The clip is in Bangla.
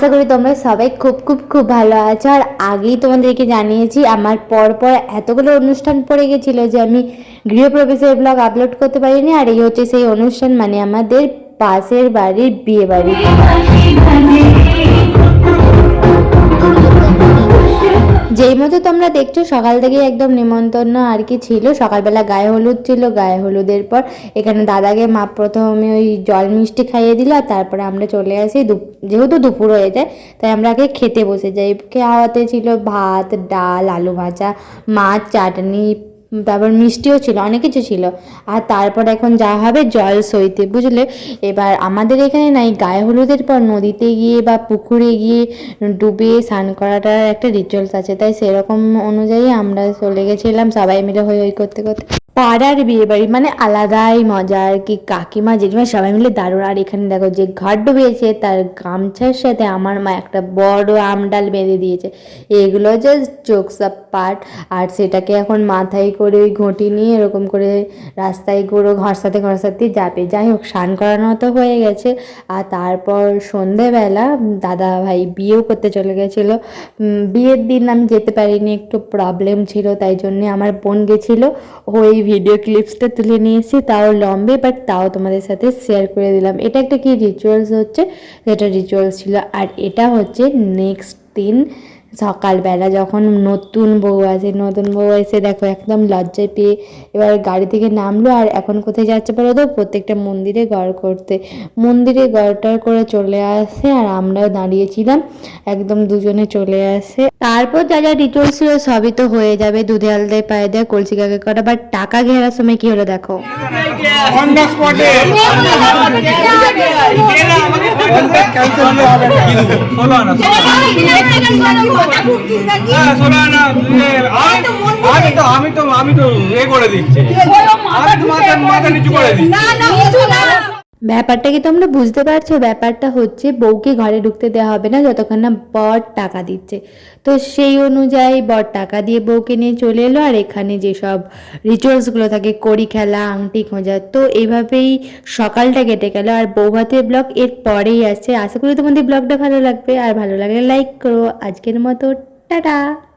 আশা করি তোমরা সবাই খুব খুব খুব ভালো আছো। আর আগেই তোমাদেরকে জানিয়েছি, আমার পরপর পর এতগুলো অনুষ্ঠান পড়ে গেছিল যে আমি গৃহপ্রবেশের ব্লগ আপলোড করতে পারিনি। আর এই হচ্ছে সেই অনুষ্ঠান মানে আমাদের পাশের বাড়ির বিয়ে বাড়ি মতো তোমরা দেখছ, সকাল থেকে একদম নিমন্ত্রণ আর কি ছিল। সকালবেলা গায়ে হলুদ ছিল, গায়ে হলুদের পর এখানে দাদাকে মা প্রথমে ওই জল মিষ্টি খাইয়ে দিল আর তারপরে আমরা চলে আসি। যেহেতু দুপুর হয়ে যায়, তাই আমরা আগে খেতে বসে যাই। খাওয়াতে ছিল ভাত, ডাল, আলু ভাজা, মাছ, চাটনি তারপর মিষ্টিও ছিল, অনেক কিছু ছিল। আর তারপর এখন যা হবে জল, সইতে, বুঝলে? এবার আমাদের এখানে নাই, গায়ে হলুদের পর নদীতে গিয়ে বা পুকুরে গিয়ে ডুবে স্নান করাটার একটা রিচুয়ালস আছে। তাই সেরকম অনুযায়ী আমরা চলে গেছিলাম, সবাই মিলে হই হই করতে করতে। পাড়ার বিয়ে বাড়ি মানে আলাদাই মজা আর কি কাকিমা, জেঠিমা সবাই মিলে দারুণ। আর এখানে দেখো যে ঘাট ডুবিয়েছে, তার গামছার সাথে আমার মা একটা বড় আমডাল বেঁধে দিয়েছে। এগুলো জাস্ট জোকস আপ পার্ট আর সেটাকে এখন মাথায় করে ওই ঘটি নিয়ে এরকম করে রাস্তায় ঘুরো ঘর সাথে ঘর সাথে যাবে। যাই হোক, স্নান করানো তো হয়ে গেছে। আর তারপর সন্ধেবেলা দাদা ভাই বিয়েও করতে চলে গেছিল। বিয়ের দিন আমি যেতে পারিনি, একটু প্রবলেম ছিল, তাই জন্যে আমার বোন গেছিল। ওই ভিডিও ক্লিপসটা তুলে নিয়েছি, তাও লম্বে বাট তাও তোমাদের সাথে শেয়ার করে দিলাম। এটা একটা কি রিচুয়ালস হচ্ছে? যেটা রিচুয়ালস ছিল, আর এটা হচ্ছে নেক্সট দিন সকালবেলা যখন নতুন বউ আছে নতুন বউ এসে দেখো একদম লজ্জায় পেয়ে এবার গাড়ি থেকে নামলো আর এখন কোথায় যাচ্ছে বলো তো? প্রত্যেকটা মন্দিরে গড় করতে। মন্দিরে গড়টার করে চলে আসে আর আমরাও দাঁড়িয়েছিলাম একদম দুজনে চলে আসে। তারপর যা যা রিচুয়ালস ছিল সবই তো হয়ে যাবে দুধে আলদায় পায়ে দেয় কলসি কাকে করা বাট টাকা ঘেরার সময় কি হলো দেখো? হ্যাঁ আমি- তো আমি তো আমি তো এ করে দিচ্ছি। আমি তো মাথা মাথা নিচু করে দিচ্ছি। ব্যাপারটা কি তোমরা বুঝতে পারছ? ব্যাপারটা হচ্ছে বউকে ঘরে ঢুকতে দেওয়া হবে না, যতক্ষণ না বর টাকা দিচ্ছে। তো সেই অনুযায়ী বর টাকা দিয়ে বউকে নিয়ে চলে এলো, আর এখানে যেসব রিচুয়ালসগুলো থাকে, কড়ি খেলা, আংটি খোঁজা, তো এইভাবেই সকালটা কেটে গেল। আর বৌভাতের ব্লগ এর পরেই আসছে। আশা করি তোমাদের ব্লগটা ভালো লাগবে। আর ভালো লাগলে লাইক করো। আজকের মতো, টাটা!